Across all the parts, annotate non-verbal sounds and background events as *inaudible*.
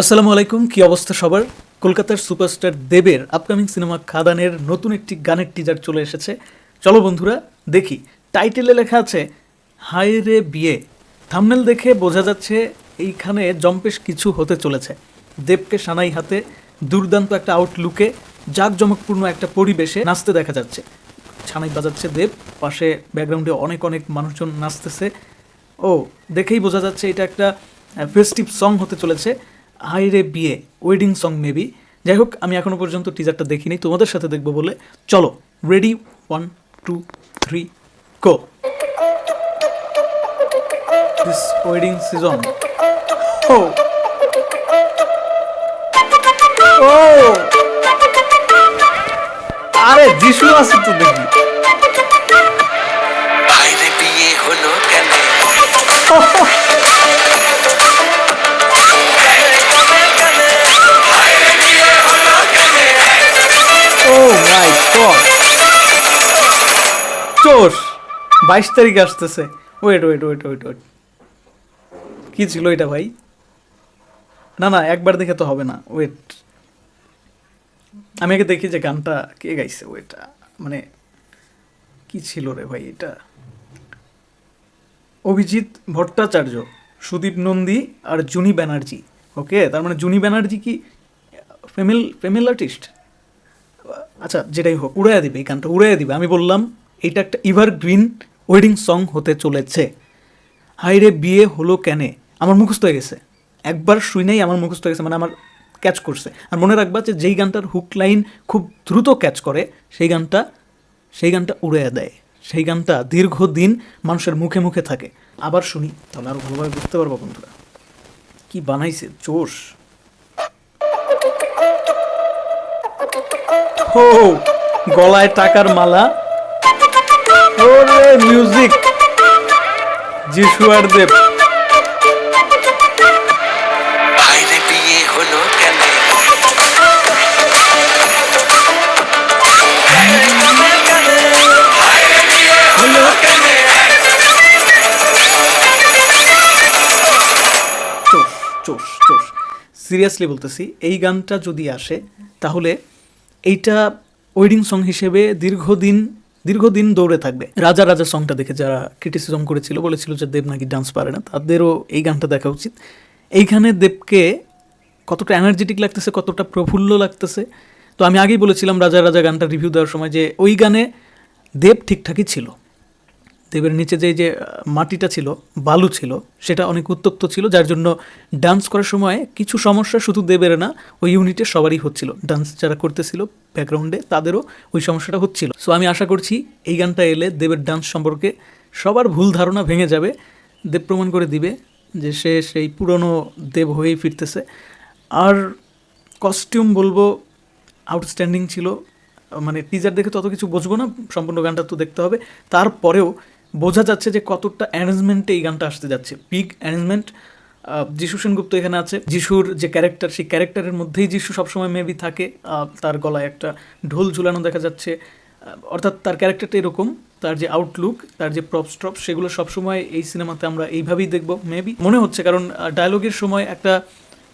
আসসালামু আলাইকুম, কি অবস্থা সবার? কলকাতার সুপারস্টার দেবের আপকামিং সিনেমা খাদানের নতুন একটি গানের টিজার চলে এসেছে। চলো বন্ধুরা, দেখি। টাইটেলে লেখা আছে হাই রে বিয়ে। থামনেল দেখে বোঝা যাচ্ছে, এইখানে জম্পেশ কিছু হতে চলেছে। দেবকে সানাই হাতে, দুর্দান্ত একটা আউটলুকে জাঁকজমকপূর্ণ একটা পরিবেশে নাচতে দেখা যাচ্ছে। ছানাই বাজাচ্ছে দেব, পাশে ব্যাকগ্রাউন্ডে অনেক অনেক মানুষজন নাচতেছে। ও, দেখেই বোঝা যাচ্ছে এটা একটা ফেস্টিভ সং হতে চলেছে। হাইরে বিয়ে ওয়েডিং সং মেবি যাই হোক আমি এখনও পর্যন্ত টিজারটা দেখিনি তোমাদের সাথে দেখব বলে। চলো ready one two three go this wedding season ও ও আরে যিশু আছে তো দেখি। বিয়ে হলো কেন? *laughs* চোর। বাইশ তারিখ আসতেছে। Wait wait wait wait wait কী ছিল এটা ভাই? না না, একবার দেখে তো হবে না। ওয়েট আমি আগে দেখি যে গানটা কে গাইছে ওইটা। মানে কি ছিল রে ভাই এটা? অভিজিৎ ভট্টাচার্য, সুদীপ নন্দী আর জুনি ব্যানার্জি। ওকে তার মানে জুনি ব্যানার্জি কি ফেমেল ফেমেল আর্টিস্ট আচ্ছা যেটাই হোক, উড়াইয়া দিবে এই গানটা, উড়াইয়া দিবে। আমি বললাম এটা একটা ইভার গ্রিন ওয়েডিং সং হতে চলেছে। হাইরে বিয়ে হলো কেনে? আমার মুখস্থ হয়ে গেছে। একবার শুই নাই আমার মুখস্থ হয়ে গেছে মানে আমার ক্যাচ করছে। আর মনে রাখবা যে যেই গানটার হুক লাইন খুব দ্রুত ক্যাচ করে, সেই গানটা সেই গানটা উড়াইয়া দেয়। সেই গানটা দীর্ঘদিন মানুষের মুখে মুখে থাকে। আবার শুনি, তাহলে আরও ভালোভাবে বুঝতে পারব বন্ধুরা। কি বানাইছে? জোশ। হো, গলায় টাকার মালা ওরে মিউজিক যিশু আর দেব। চোষ চোষ সিরিয়াসলি বলতেছি এই গানটা যদি আসে তাহলে এইটা ওয়েডিং সং হিসেবে দীর্ঘদিন দীর্ঘদিন দৌড়ে থাকবে। রাজা রাজা সংটা দেখে যারা ক্রিটিসিজম করেছিল, বলেছিল যে দেব নাকি ডান্স পারে না, তাদেরও এই গানটা দেখা উচিত। এইখানে দেবকে কতটা এনার্জেটিক লাগতেছে, কতটা প্রফুল্ল লাগতেছে। তো আমি আগেই বলেছিলাম, রাজা রাজা গানটা রিভিউ দেওয়ার সময় যে ওই গানে দেব ঠিকঠাকই ছিল। দেবের নিচে যে যে, মাটিটা ছিল, বালু ছিল, সেটা অনেক উত্তপ্ত ছিল, যার জন্য ডান্স করার সময় কিছু সমস্যা শুধু দেবের না, ওই ইউনিটের সবারই হচ্ছিল। ডান্স যারা করতেছিল ব্যাকগ্রাউন্ডে তাদেরও ওই সমস্যাটা হচ্ছিল। সো আমি আশা করছি এই গানটা এলে দেবের ডান্স সম্পর্কে সবার ভুল ধারণা ভেঙে যাবে। দেব প্রমাণ করে দিবে যে সে সেই পুরনো দেব হয়েই ফিরতেছে। আর কস্টিউম বলব আউটস্ট্যান্ডিং ছিল। মানে টিজার দেখে তত কিছু বুঝব না, সম্পূর্ণ গানটা তো দেখতে হবে। তারপরেও বোঝা যাচ্ছে যে কতটা অ্যারেঞ্জমেন্টে এই গানটা আসতে যাচ্ছে। পিক অ্যারেঞ্জমেন্ট যিশু সেনগুপ্ত এখানে আছে। যিশুর যে ক্যারেক্টার সেই ক্যারেক্টারের মধ্যেই যিশু সবসময় মেবি থাকে। তার গলায় একটা ঢোল ঝুলানো দেখা যাচ্ছে। অর্থাৎ তার ক্যারেক্টারটা এরকম। তার যে আউটলুক তার যে প্রপ স্ট্রপ সেগুলো সবসময় এই সিনেমাতে আমরা এইভাবেই দেখব মেবি মনে হচ্ছে কারণ ডায়লগের সময় একটা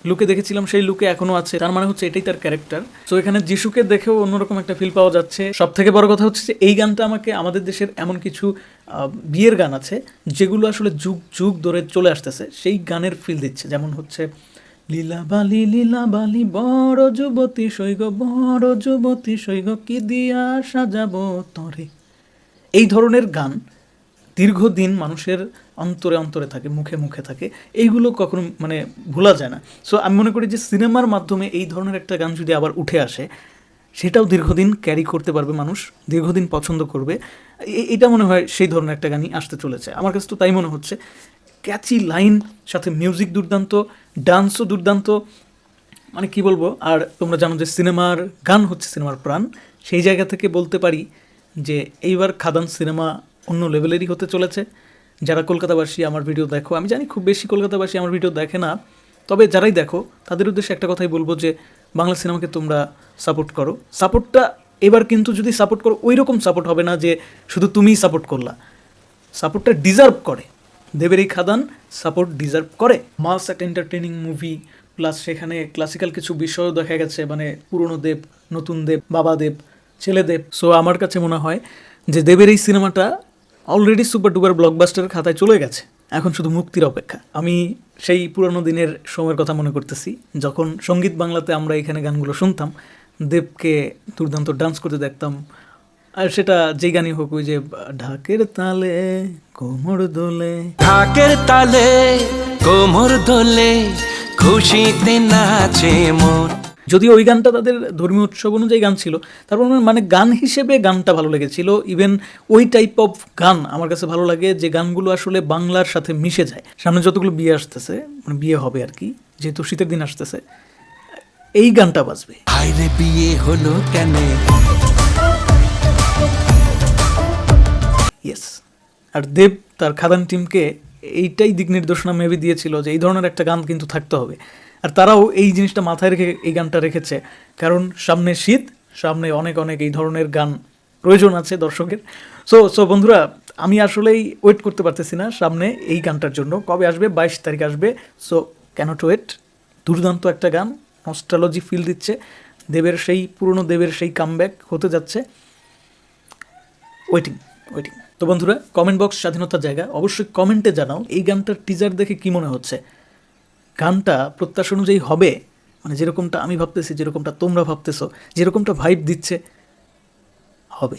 লুকে দেখেছিলাম, সেই লুকে এখনও আছে। তার মানে হচ্ছে এটাই তার ক্যারেক্টার। তো এখানে যিশুকে দেখেও অন্যরকম একটা ফিল পাওয়া যাচ্ছে। সব থেকে বড় কথা হচ্ছে যে, এই গানটা আমাকে, আমাদের দেশের এমন কিছু বিয়ের গান আছে, যেগুলো আসলে যুগ যুগ ধরে চলে আসতেছে। সেই গানের ফিল দিচ্ছে। যেমন হচ্ছে লীলা বালি লীলা বালি বড় যুবতী সৈগ বড় যুবতী সৈগ কি দিয়া সাজাবো তরে? এই ধরনের গান দীর্ঘদিন মানুষের অন্তরে অন্তরে থাকে, মুখে মুখে থাকে, এইগুলো কখনো মানে ভোলা যায় না। সো আমি মনে করি যে সিনেমার মাধ্যমে এই ধরনের একটা গান যদি আবার উঠে আসে, সেটাও দীর্ঘদিন ক্যারি করতে পারবে মানুষ, দীর্ঘদিন পছন্দ করবে। এটা মনে হয় সেই ধরনের একটা গানই আসতে চলেছে। আমার কাছে তো তাই মনে হচ্ছে। ক্যাচি লাইন সাথে মিউজিক দুর্দান্ত ডান্সও দুর্দান্ত মানে কি বলব? আর তোমরা জানো যে সিনেমার গান হচ্ছে সিনেমার প্রাণ। সেই জায়গা থেকে বলতে পারি যে এইবার খাদান সিনেমা অন্য লেভেলেরই হতে চলেছে। যারা কলকাতাবাসী আমার ভিডিও দেখো, আমি জানি খুব বেশি কলকাতাবাসী আমার ভিডিও দেখে না, তবে যারাই দেখো, তাদের উদ্দেশ্যে একটা কথাই বলব যে, বাংলা সিনেমাকে তোমরা সাপোর্ট করো। সাপোর্টটা এবার কিন্তু যদি সাপোর্ট করো ওই রকম সাপোর্ট হবে না যে, শুধু তুমিই সাপোর্ট করলা। সাপোর্টটা ডিজার্ভ করে। দেবের এই খাদান সাপোর্ট ডিজার্ভ করে। মাস একটা এন্টারটেনিং মুভি প্লাস সেখানে ক্লাসিক্যাল কিছু বিষয়ও দেখা গেছে মানে পুরনো দেব, নতুন দেব, বাবা দেব, ছেলে দেব। সো আমার কাছে মনে হয় যে, দেবের এই সিনেমাটা অলরেডি সুপার ডুপার ব্লকবাস্টারের খাতায় চলে গেছে। এখন শুধু মুক্তির অপেক্ষা। আমি সেই পুরনো দিনের সময়ের কথা মনে করতেছি, যখন সংগীত বাংলাতে আমরা এখানে গানগুলো শুনতাম, দেবকে দুর্দান্ত ডান্স করতে দেখতাম, আর সেটা যেই গানই হোক, ওই যে, ঢাকের তালে, কোমর দোলে। ঢাকের তালে, কোমর দোলে, খুশিতে নাচে মন। যদিও ওই গানটা তাদের ধর্মীয় উৎসব অনুযায়ী গান ছিল তারপর আমার মানে গান হিসেবে গানটা ভালো লেগেছিল। ইভেন ওই টাইপ অফ গান আমার কাছে ভালো লাগে যে গানগুলো আসলে বাংলার সাথে মিশে যায়। সামনে যতগুলো বিয়ে আসতেছে মানে বিয়ে হবে আর কি যেহেতু শীতের দিন আসতেছে এই গানটা বাজবে। বিয়ে হলো কেন? ইয়েস আর দেব তার খাদান টিমকে এইটাই দিক নির্দেশনা মেবি দিয়েছিল যে এই ধরনের একটা গান কিন্তু থাকতে হবে। আর তারাও এই জিনিসটা মাথায় রেখে এই গানটা রেখেছে। কারণ সামনে শীত, সামনে অনেক অনেক এই ধরনের গান প্রয়োজন আছে দর্শকের। সো সো বন্ধুরা, আমি আসলেই ওয়েট করতে পারতেছি না সামনে এই গানটার জন্য। কবে আসবে? বাইশ তারিখ আসবে। সো ক্যানট ওয়েট দুর্দান্ত একটা গান নস্ট্রালজি ফিল দিচ্ছে। দেবের সেই, পুরনো দেবের সেই কামব্যাক হতে যাচ্ছে। ওয়েটিং ওয়েটিং তো বন্ধুরা কমেন্ট বক্স স্বাধীনতার জায়গা। অবশ্যই কমেন্টে জানাও এই গানটার টিজার দেখে কি মনে হচ্ছে। গানটা প্রত্যাশা অনুযায়ী হবে। মানে যেরকমটা আমি ভাবতেছি, যেরকমটা তোমরা ভাবতেছো, যেরকমটা ভাইব দিচ্ছে, হবে।